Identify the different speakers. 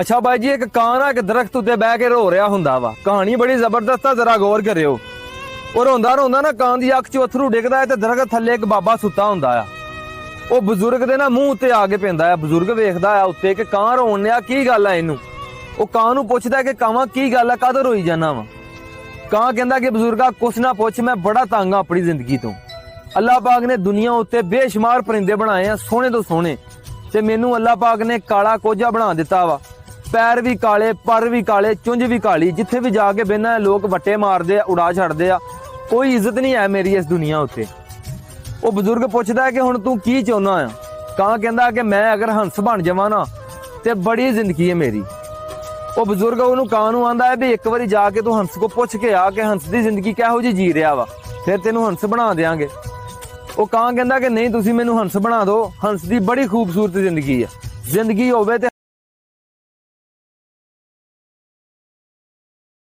Speaker 1: ਅੱਛਾ ਬਾਈ ਜੀ, ਇੱਕ ਕਾਂ ਨਾ ਇੱਕ ਦਰਖਤ ਉੱਤੇ ਬਹਿ ਕੇ ਰੋ ਰਿਹਾ ਹੁੰਦਾ ਵਾ। ਕਹਾਣੀ ਬੜੀ ਜ਼ਬਰਦਸਤ ਆ, ਜ਼ਰਾ ਗੌਰ ਕਰਿਓ। ਉਹ ਰੋਂਦਾ ਰੋਂਦਾ ਨਾ ਕਾਂ ਦੀ ਅੱਖ 'ਚ ਅਥਰੂ ਡਿੱਗਦਾ ਹੈ ਤੇ ਦਰਖਤ ਥੱਲੇ ਇੱਕ ਬਾਬਾ ਸੁੱਤਾ ਹੁੰਦਾ ਆ। ਉਹ ਬਜ਼ੁਰਗ ਦੇ ਨਾ ਮੂੰਹ ਉੱਤੇ ਆ ਕੇ ਪੈਂਦਾ ਆ, ਬਜ਼ੁਰਗ ਵੇਖਦਾ ਆ ਉੱਤੇ ਕਿ ਕਾਂ ਰੋਣ ਲਿਆ ਕੀ ਗੱਲ ਆ ਇਹਨੂੰ? ਉਹ ਕਾਂ ਨੂੰ ਪੁੱਛਦਾ ਕਿ ਕਾਵਾਂ, ਕੀ ਗੱਲ ਆ ਕਦੋਂ ਰੋਈ ਜਾਣਾ ਵਾ? ਕਾਂ ਕਹਿੰਦਾ ਕਿ ਬਜ਼ੁਰਗਾ, ਕੁਛ ਨਾ ਪੁੱਛ, ਮੈਂ ਬੜਾ ਤੰਗ ਆ ਆਪਣੀ ਜ਼ਿੰਦਗੀ ਤੋਂ। ਅੱਲਾਹ ਪਾਕ ਨੇ ਦੁਨੀਆ ਉੱਤੇ ਬੇਸ਼ੁਮਾਰ ਪਰਿੰਦੇ ਬਣਾਏ ਆ, ਸੋਹਣੇ ਤੋਂ ਸੋਹਣੇ। ਤੇ ਮੈਨੂੰ ਅੱਲਾਹ ਪਾਕ ਨੇ ਕਾਲਾ ਕੋਝਾ ਬਣਾ ਦਿੱਤਾ ਵਾ। ਪੈਰ ਵੀ ਕਾਲੇ, ਪਰ ਵੀ ਕਾਲੇ, ਚੁੰਝ ਵੀ ਕਾਲੀ, ਜਿੱਥੇ ਵੀ ਜਾ ਕੇ ਬਹਿਨਾ ਲੋਕ ਵੱਟੇ ਮਾਰਦੇ ਆ, ਉਡਾ ਛੱਡਦੇ ਆ। ਕੋਈ ਇੱਜ਼ਤ ਨਹੀਂ ਹੈ ਮੇਰੀ ਇਸ ਦੁਨੀਆ ਉੱਤੇ। ਉਹ ਬਜ਼ੁਰਗ ਪੁੱਛਦਾ ਕਿ ਹੁਣ ਤੂੰ ਕੀ ਚਾਹੁੰਦਾ ਆ? ਕਾਂ ਕਹਿੰਦਾ ਕਿ ਮੈਂ ਅਗਰ ਹੰਸ ਬਣ ਜਾਵਾਂ ਨਾ, ਤੇ ਬੜੀ ਜ਼ਿੰਦਗੀ ਹੈ ਮੇਰੀ। ਉਹ ਬਜ਼ੁਰਗ ਉਹਨੂੰ ਕਾਂ ਨੂੰ ਆਂਦਾ ਹੈ ਵੀ ਇੱਕ ਵਾਰੀ ਜਾ ਕੇ ਤੂੰ ਹੰਸ ਕੋ ਪੁੱਛ ਕੇ ਆ ਕਿ ਹੰਸ ਦੀ ਜ਼ਿੰਦਗੀ ਕਿਹੋ ਜਿਹੀ ਜੀ ਰਿਹਾ ਵਾ, ਫਿਰ ਤੈਨੂੰ ਹੰਸ ਬਣਾ ਦੇਾਂਗੇ ਉਹ ਕਾਂ ਕਹਿੰਦਾ ਕਿ ਨਹੀਂ, ਤੁਸੀਂ ਮੈਨੂੰ ਹੰਸ ਬਣਾ ਦਿਓ, ਹੰਸ ਦੀ ਬੜੀ ਖੂਬਸੂਰਤ ਜ਼ਿੰਦਗੀ ਆ ਜ਼ਿੰਦਗੀ ਹੋਵੇ ਤੇ